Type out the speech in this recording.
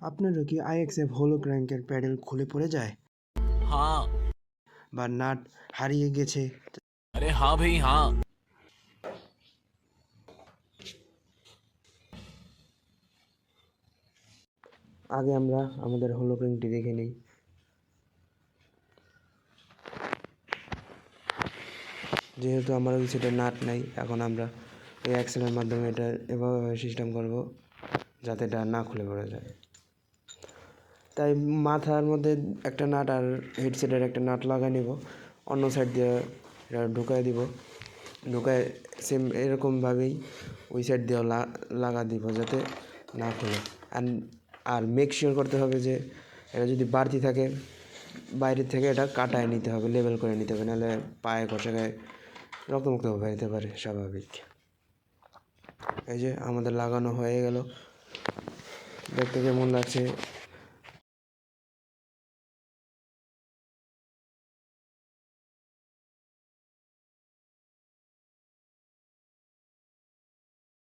আপনারও কি আইএক্সএফ হোলো ক্র্যাঙ্কের প্যাডেল খুলে পড়ে যায়। হ্যাঁ। বা নাট হারিয়ে গেছে। আরে হ্যাঁ ভাই হ্যাঁ। আগে আমরা আমাদের হোলো প্রিন্টটি দেখে নিই। যেহেতু আমার ওই সেটা নাট নাই এখন আমরা এই অ্যাক্সেলের মাধ্যমে এটা এভাবে সিস্টেম করব যাতে এটা না খুলে পড়ে যায়। তাই মাথার মধ্যে একটা নাট আর হেডসেটের একটা নাট লাগাই নিব। অন্য সাইড দিয়ে এটা ঢুকাই দিব। ঢুকায় সেম এরকমভাবেই ওই সাইড দিয়েও লাগা দিব যাতে না খুলে। আর আর মেক শিওর করতে হবে যে এটা যদি বাড়তি থাকে, বাইরের থেকে এটা কাটায় নিতে হবে লেবেল করে নিতে হবে, নাহলে পায়ে ঘষে গায়ে রক্তমুক্ত হয়ে যেতে পারে স্বাভাবিক। এই যে আমাদের লাগানো হয়ে গেল। দেখতে কেমন লাগছে?